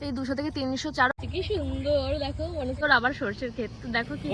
এই দুশো থেকে তিনশো চার কি সুন্দর দেখো অনেক আবার সর্ষের ক্ষেত দেখো কি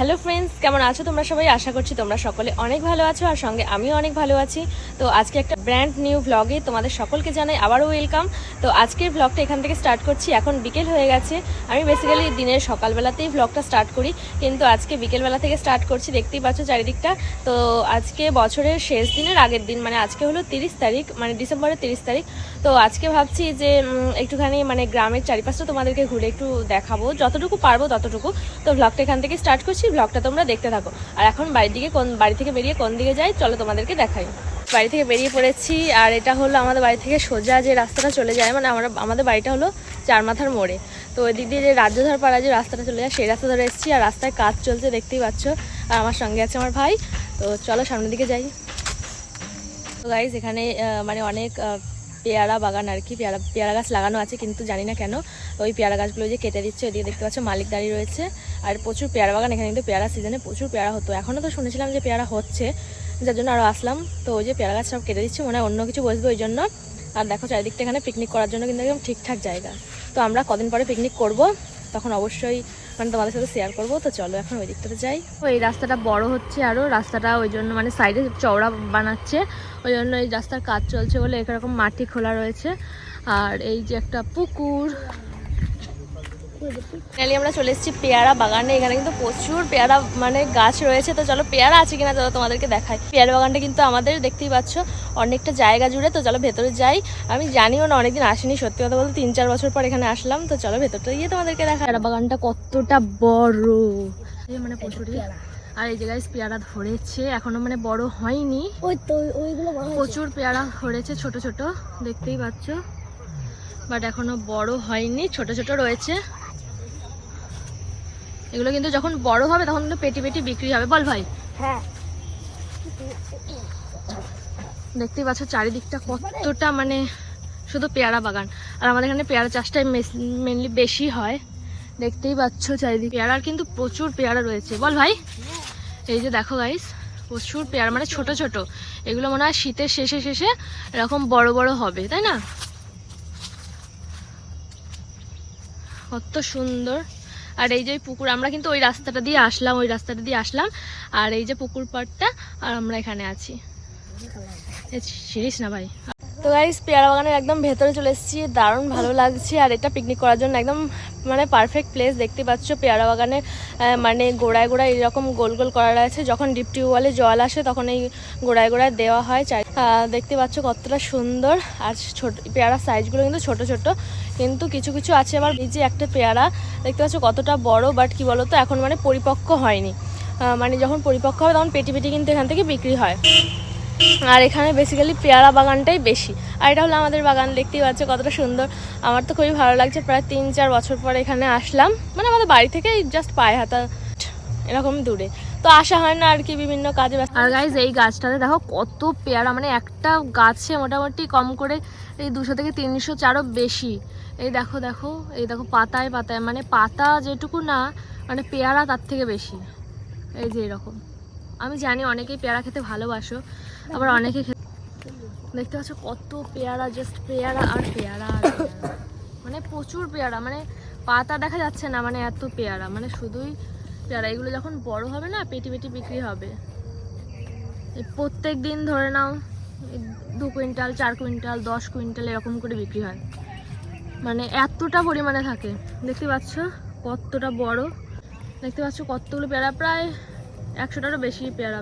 হ্যালো ফ্রেন্ডস, কেমন আছো তোমরা সবাই? আশা করছি তোমরা সকলে অনেক ভালো আছো আর সঙ্গে আমিও অনেক ভালো আছি। তো আজকে একটা ব্র্যান্ড নিউ ভ্লগে তোমাদের সকলকে জানাই আবারও ওয়েলকাম তো আজকের ভ্লগটা এখান থেকে স্টার্ট করছি। এখন বিকেল হয়ে গেছে। আমি বেসিক্যালি দিনের সকালবেলাতেই ভ্লগটা স্টার্ট করি। কিন্তু আজকে বিকেলবেলা থেকে স্টার্ট করছি, দেখতেই পাচ্ছ চারিদিকটা। তো আজকে বছরের শেষ দিনের আগের দিন মানে আজকে হলো তিরিশ তারিখ মানে ডিসেম্বরের তিরিশ তারিখ। তো আজকে ভাবছি যে একটুখানি মানে গ্রামের চারিপাশটা তোমাদেরকে ঘুরে একটু দেখাবো। যতটুকু পারব ততটুকু। তো ভ্লগটা এখান থেকে স্টার্ট করছি। ভ্লগটা তোমরা দেখতে থাকো। আর এখন বাড়ির দিকে কোন বাড়ি থেকে বেরিয়ে কোন দিকে যাই, চলো তোমাদেরকে দেখাই। বাড়ি থেকে বেরিয়ে পড়েছি, আর এটা হলো আমাদের বাড়ি থেকে সোজা যে রাস্তাটা চলে যায় মানে আমরা আমাদের বাড়িটা হলো চারমাথার মোড়ে। তো ওই দিক দিয়ে যে রাজ্যধর পাড়া যে রাস্তাটা চলে যায়, সেই রাস্তা ধরে এসেছি, আর রাস্তায় কাজ চলছে, দেখতেই পাচ্ছ। আর আমার সঙ্গে আছে আমার ভাই। তো চলো সামনের দিকে যাই। তো গাইজ এখানে মানে অনেক পেয়ারা বাগান আর কি, পেয়ারা পেয়ারা গাছ লাগানো আছে, কিন্তু জানি না কেন। ওই পেয়ারা গাছগুলো যে কেটে দিচ্ছে, ওইদিকে দেখতে পাচ্ছ মালিক দাঁড়িয়ে রয়েছে। আর প্রচুর পেয়ারা বাগান, এখানে কিন্তু পেয়ারা সিজনে প্রচুর পেয়ারা হতো। এখনও তো শুনেছিলাম যে পেয়ারা হচ্ছে, যার জন্য আরও আসলাম। তো ওই যে পেয়ারা গাছ সব কেটে দিচ্ছে, মনে হয় অন্য কিছু বসবে ওই জন্য। আর দেখো চারিদিকটা এখানে পিকনিক করার জন্য কিন্তু একদম ঠিকঠাক জায়গা। তো আমরা কদিন পরে পিকনিক করব, তখন অবশ্যই মানে তোমাদের সাথে শেয়ার করব, তো চলো এখন ওই দিকটাতে যাই। এই রাস্তাটা বড় হচ্ছে আরও রাস্তাটা ওই জন্য মানে সাইডে চওড়া বানাচ্ছে, ওই জন্য এই রাস্তার কাজ চলছে বলে এরকম মাটি খোলা রয়েছে। আর এই যে একটা পুকুর ফাইনালি আমরা চলে এসেছি পেয়ারা বাগানে। এখানে কিন্তু প্রচুর পেয়ারা মানে গাছ রয়েছে। তো চলো পেয়ারা আছে কিনা চলো তোমাদেরকে দেখাই। পেয়ারা বাগানটা কিন্তু আমাদের দেখতেই পাচ্ছ অনেকটা জায়গা জুড়ে। তো চলো ভেতরে যাই। আমি জানিও না অনেকদিন আসিনি সত্যি কথা বলতে তিন চার বছর পর এখানে আসলাম। তো চলো ভেতরটা গিয়ে তোমাদেরকে দেখা পেয়ারা বাগানটা কতটা বড়। মানে প্রচুরই আর এই জায়গায় পেয়ারা ধরেছে। এখনও মানে বড় হয়নি। ওই তো ওইগুলো প্রচুর পেয়ারা ধরেছে ছোট ছোট দেখতেই পাচ্ছ। বাট এখনও বড় হয়নি ছোট ছোট রয়েছে। এগুলো কিন্তু যখন বড় হবে তখন কিন্তু পেটি পেটি বিক্রি হবে। বল ভাই। হ্যাঁ। দেখতেই পাচ্ছ চারিদিকটা কতটা মানে শুধু পেয়ারা বাগান। আর আমাদের এখানে পেয়ারা চাষটাই মেনলি বেশি হয়। দেখতেই পাচ্ছ চারিদিকে। পেয়ারার কিন্তু প্রচুর পেয়ারা রয়েছে। বল ভাই। এই যে দেখো গাইস প্রচুর পেয়ারা মানে ছোট ছোট। এগুলো মনে হয় শীতের শেষে শেষে এরকম বড় বড় হবে তাই না? কত সুন্দর। আর এই যে পুকুর, আমরা কিন্তু ওই রাস্তাটা দিয়ে আসলাম, ওই রাস্তাটা দিয়ে আসলাম। আর এই যে পুকুর পাড়টা, আর আমরা এখানে আছি। সিরিস না ভাই। তো গাইস পেয়ারা বাগানের একদম ভেতরে চলে এসেছি, দারুণ ভালো লাগছে। আর এটা পিকনিক করার জন্য একদম মানে পারফেক্ট প্লেস দেখতে পাচ্ছ পেয়ারা বাগানে মানে গোড়ায় গোড়ায় এরকম গোল গোল করা রয়েছে যখন ডিপ টিউবওয়েলে জল আসে, তখন এই গোড়ায় গোড়ায় দেওয়া হয়। চাই দেখতে পাচ্ছ কতটা সুন্দর। আর ছোট পেয়ারার সাইজগুলো কিন্তু ছোট ছোট, কিন্তু কিছু কিছু আছে আবার এই যে একটা পেয়ারা, দেখতে পাচ্ছ কতটা বড় বাট কি বলতো, এখন মানে পরিপক্ক হয়নি। মানে যখন পরিপক্ক হবে, তখন পেটি পেটি কিন্তু এখান থেকে বিক্রি হয়। আর এখানে বেসিক্যালি পেয়ারা বাগানটাই বেশি। আর এটা হলো আমাদের বাগান, দেখতেই পাচ্ছ কতটা সুন্দর। আমার তো খুবই ভালো লাগছে, প্রায় তিন চার বছর পর এখানে আসলাম। মানে আমাদের বাড়ি থেকে জাস্ট পায়ে হাতা এরকম দূরে। তো আসা হয় না আর কি বিভিন্ন কাজে আর গাইজ এই গাছটাতে দেখো কত পেয়ারা মানে একটা গাছে মোটামুটি কম করে এই দুশো থেকে তিনশো চারও বেশি। এই দেখো দেখো, এই দেখো পাতায় পাতায় মানে পাতা যেটুকু না মানে পেয়ারা তার থেকে বেশি। এই যে এরকম। আমি জানি অনেকেই পেয়ারা খেতে ভালোবাসো আবার অনেকে খেতে দেখতে পাচ্ছ কত পেয়ারা জাস্ট পেয়ারা আর পেয়ারা আর। মানে প্রচুর পেয়ারা মানে পাতা দেখা যাচ্ছে না মানে এত পেয়ারা। মানে শুধুই পেয়ারা। এগুলো যখন বড় হবে না, পেটি পেটি বিক্রি হবে। প্রত্যেক দিন ধরে নাও দু কুইন্টাল, চার কুইন্টাল, দশ কুইন্টাল এরকম করে বিক্রি হয়। মানে এতটা পরিমাণে থাকে। দেখতে পাচ্ছ কতটা বড়। দেখতে পাচ্ছ কতগুলো পেয়ারা। প্রায় একশোটারও বেশি পেয়ারা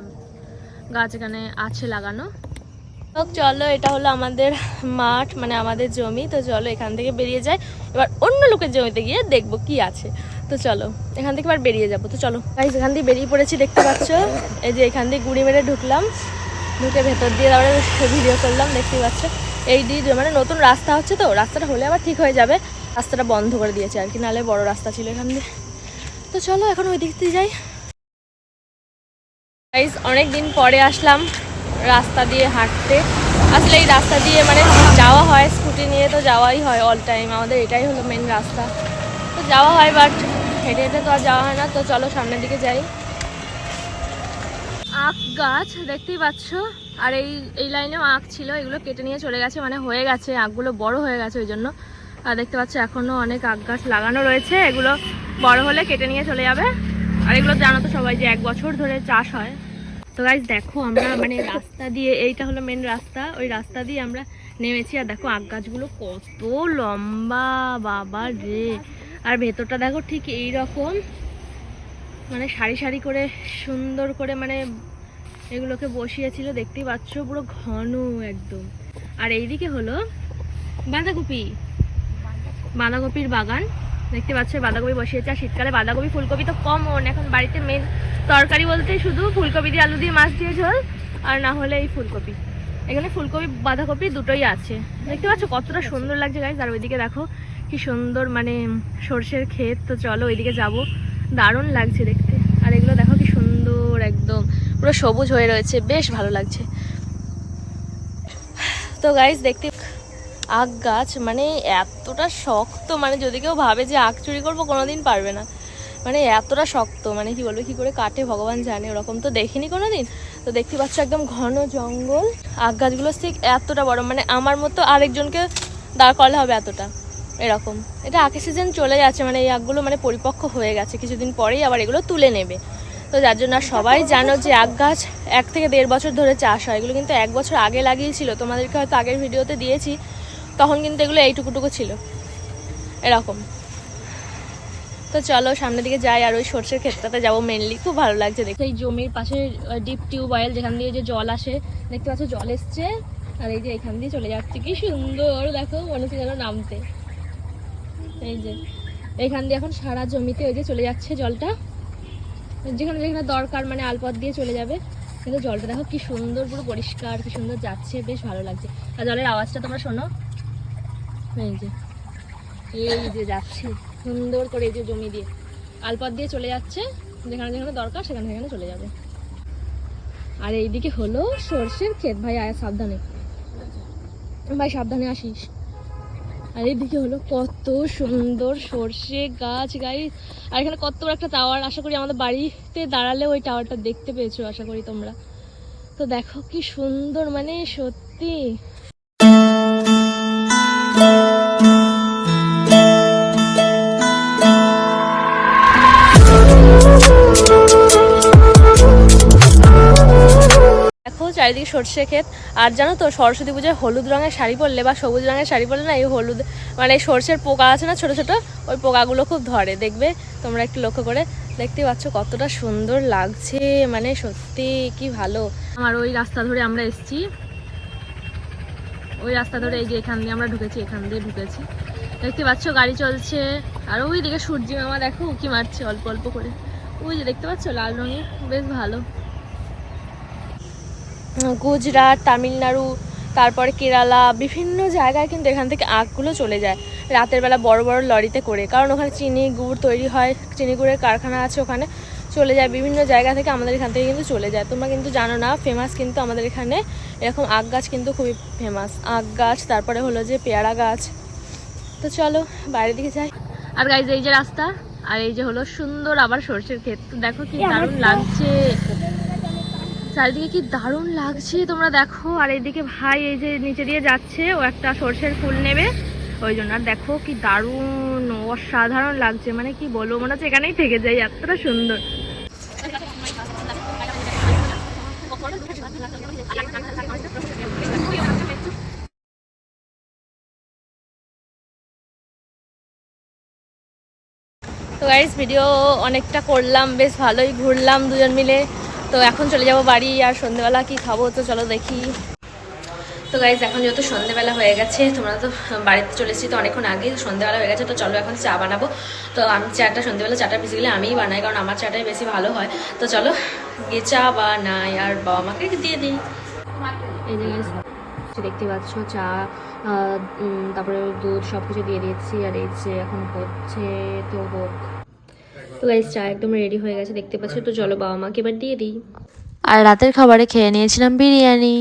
গাছ এখানে আছে লাগানো। চলো, এটা হলো আমাদের মাঠ মানে আমাদের জমি। তো চলো, এখান থেকে বেরিয়ে যায় এবার অন্য লোকের জমিতে গিয়ে দেখব কি আছে। তো চলো, এখান থেকে এবার বেরিয়ে যাব। তো চলো গাইজ এখান থেকে বেরিয়ে পড়েছি, দেখতে পাচ্ছ? এই যে এখান দিয়ে গুড়ি মেরে ঢুকলাম। ঢুকে ভেতর দিয়ে তারপরে ভিডিও করলাম দেখতে পাচ্ছ? এই দিয়ে মানে নতুন রাস্তা হচ্ছে তো, রাস্তাটা হলে আবার ঠিক হয়ে যাবে। রাস্তাটা বন্ধ করে দিয়েছে আর কি নাহলে বড় রাস্তা ছিল এখান দিয়ে। তো চলো, এখন ওই দিক দিয়ে যাই। গাইজ অনেক দিন পরে আসলাম রাস্তা দিয়ে হাঁটতে। আসলে এই রাস্তা দিয়ে মানে যাওয়া হয়, স্কুটি নিয়ে তো যাওয়াই হয় অল টাইম আমাদের এটাই হলো মেন রাস্তা। তো যাওয়া হয় বাট হেঁটে হেঁটে তো আর যাওয়া হয় না। তো চলো সামনের দিকে যাই। আখ গাছ, দেখতেই পাচ্ছ? আর এই এই লাইনেও আখ ছিল, এগুলো কেটে নিয়ে চলে গেছে। মানে হয়ে গেছে আখগুলো বড় হয়ে গেছে ওই জন্য। আর দেখতে পাচ্ছ, এখনও অনেক আখ গাছ লাগানো রয়েছে। এগুলো বড় হলে কেটে নিয়ে চলে যাবে। আর এগুলো জানো তো সবাই যে এক বছর ধরে চাষ হয়। তো গাইজ দেখো আমরা মানে রাস্তা দিয়ে, এইটা হলো মেন রাস্তা, ওই রাস্তা দিয়ে আমরা নেমেছি। আর দেখো আখ গাছগুলো কত লম্বা, বাবা রে। আর ভেতরটা দেখো ঠিক এই রকম মানে সারি সারি করে, সুন্দর করে মানে এগুলোকে বসিয়েছিল। দেখতেই পাচ্ছ পুরো ঘন একদম। আর এইদিকে হলো বাঁধাকপি। বাঁধাকপির বাগান। দেখতে পাচ্ছ বাঁধাকপি বসিয়েছে। আর শীতকালে বাঁধাকপি, ফুলকপি তো কমন এখন বাড়িতে মেন তরকারি বলতে শুধু ফুলকপি দিয়ে আলু দিয়ে মাছ দিয়ে ঝোল, আর না হলে এই ফুলকপি। এখানে ফুলকপি, বাঁধাকপি দুটোই আছে। দেখতে পাচ্ছ, কতটা সুন্দর লাগছে গাইজ আর ওইদিকে দেখো, কি সুন্দর মানে সর্ষের ক্ষেত। তো চলো ওইদিকে যাব। দারুণ লাগছে দেখতে। আর এগুলো দেখো, কি সুন্দর একদম। পুরো সবুজ হয়ে রয়েছে। বেশ ভালো লাগছে। তো গাইজ দেখতে আখ গাছ মানে এতটা শক্ত মানে যদি কেউ ভাবে যে আখ চুরি করব, কোনোদিন পারবে না। মানে এতটা শক্ত মানে কি বলব, কি করে কাটে, ভগবান জানে, ওরকম তো দেখিনি কোনোদিন। তো দেখতে পাচ্ছ একদম ঘন জঙ্গল। আখ গাছগুলো ঠিক এতটা বড় মানে আমার মতো আরেকজনকে দাঁড় করালে হবে এতটা। এরকম। এটা আখের সিজন চলে যাচ্ছে মানে এই আখগুলো মানে পরিপক্ক হয়ে গেছে। কিছুদিন পরেই আবার এগুলো তুলে নেবে। তো যার জন্য সবাই জানো যে আখ গাছ এক থেকে দেড় বছর ধরে চাষ হয়। এগুলো কিন্তু এক বছর আগে লাগিয়েছিল। তোমাদেরকে হয়তো আগের ভিডিওতে দিয়েছি। তখন কিন্তু এগুলো এইটুকুটুকু ছিল। এরকম। তো চলো সামনের দিকে যাই আর ওই সর্ষের ক্ষেতটাতে যাব মেনলি খুব ভালো লাগছে দেখতে। এই জমির পাশে ডিপ টিউবওয়েল যেখান দিয়ে যে জল আসে, দেখতে পাচ্ছ জল এসছে। আর এই যে এখান দিয়ে চলে যাচ্ছে। কি সুন্দর, দেখো, মনে হচ্ছে যেন নামতে। এই যে, এখান দিয়ে এখন সারা জমিতে ওই যে চলে যাচ্ছে জলটা। যেখানে যেখানে দরকার মানে আলপথ দিয়ে চলে যাবে। কিন্তু জলটা দেখো কি সুন্দর, পুরো পরিষ্কার, কি সুন্দর যাচ্ছে, বেশ ভালো লাগছে। আর জলের আওয়াজটা তোমরা শোনো। এই যে এই যে যাচ্ছে। সুন্দর করে এই যে জমি দিয়ে। আলপথ দিয়ে চলে যাচ্ছে। যেখানে যেখানে দরকার সেখানে সেখানে চলে যাবে। আর এইদিকে হলো সর্ষের ক্ষেত। ভাই, আয়, সাবধানে। ভাই, সাবধানে আসিস। আর এইদিকে হলো কত সুন্দর সর্ষে গাছ গাই আর এখানে কত বড় একটা টাওয়ার আশা করি আমাদের বাড়িতে দাঁড়ালে ওই টাওয়ারটা দেখতে পেয়েছ, আশা করি তোমরা। তো দেখো কি সুন্দর মানে সত্যি। চারিদিকে সর্ষে ক্ষেত। আর জানো তো, সরস্বতী পুজোয় হলুদ রঙের শাড়ি পরলে বা সবুজ রঙের শাড়ি পরলে না, এই হলুদ মানে সর্ষের পোকা আছে না ছোট ছোট, ওই পোকাগুলো খুব ধরে। দেখবে? তোমরা একটু লক্ষ্য করে দেখতে পাচ্ছ কতটা সুন্দর লাগছে। মানে সত্যি কি ভালো। আর ওই রাস্তা ধরে আমরা এসেছি। ওই রাস্তা ধরে এই যে এখান দিয়ে আমরা ঢুকেছি, এখান দিয়ে ঢুকেছি। দেখতে পাচ্ছ গাড়ি চলছে। আর ওই দিকে সূর্যি মামা দেখো, উকি মারছে অল্প অল্প করে। ওই যে দেখতে পাচ্ছ, লাল রঙের, বেশ ভালো। গুজরাট তামিলনাড়ু তারপরে কেরালা বিভিন্ন জায়গায় কিন্তু এখান থেকে আখগুলো চলে যায়। রাতের বেলা বড় বড় লরিতে করে। কারণ ওখানে চিনি গুড় তৈরি হয় চিনি গুড়ের কারখানা আছে ওখানে। চলে যায় বিভিন্ন জায়গা থেকে আমাদের এখান থেকে কিন্তু চলে যায়। তোমরা কিন্তু জানো না ফেমাস কিন্তু আমাদের এখানে এরকম আখ গাছ কিন্তু খুবই ফেমাস আখ গাছ তারপরে হলো যে পেয়ারা গাছ। তো চলো বাইরের দিকে যাই। আর গাইজ এই যে রাস্তা আর এই যে হলো সুন্দর আবার সর্ষের ক্ষেত। দেখো কি দারুণ লাগছে। চারিদিকে কি দারুণ লাগছে তোমরা দেখো। আর এইদিকে ভাই এই যে নিচে দিয়ে যাচ্ছে, ও একটা সর্ষের ফুল নেবে। ওই জন্য আর দেখো কি দারুণ, অসাধারণ লাগছে। মানে কি বলব, মনে হচ্ছে এখানেই থেকে যাই, এতটা সুন্দর। তো গাইস ভিডিও অনেকটা করলাম, বেশ ভালোই ঘুরলাম দুজন মিলে। তো এখন চলে যাব বাড়ি আর সন্ধেবেলা কি খাব তো চলো দেখি। তো গাইজ এখন যেহেতু সন্ধেবেলা হয়ে গেছে, তোমরা তো বাড়িতে চলে এসেছি তো অনেকক্ষণ আগে সন্ধেবেলা হয়ে গেছে, তো চলো এখন চা বানাবো। তো আমি চাটা, সন্ধেবেলা চাটা বেসিক্যালি আমিই বানাই, কারণ আমার চাটাই বেশি ভালো হয়। তো চলো গিয়ে চা বানাই, আর বাবা মাকে দিয়ে দিই। দেখতে পাচ্ছ, চা তারপরে দুধ সব কিছু দিয়ে দিয়েছি, আর এই যে এখন হচ্ছে তো হোক তো গাইজ চা একদম রেডি হয়ে গেছে, দেখতে পাচ্ছ? তো চলো বাবা মাকে এবার দিয়ে দিই। আর রাতের খাবারে খেয়ে নিয়েছিলাম বিরিয়ানি।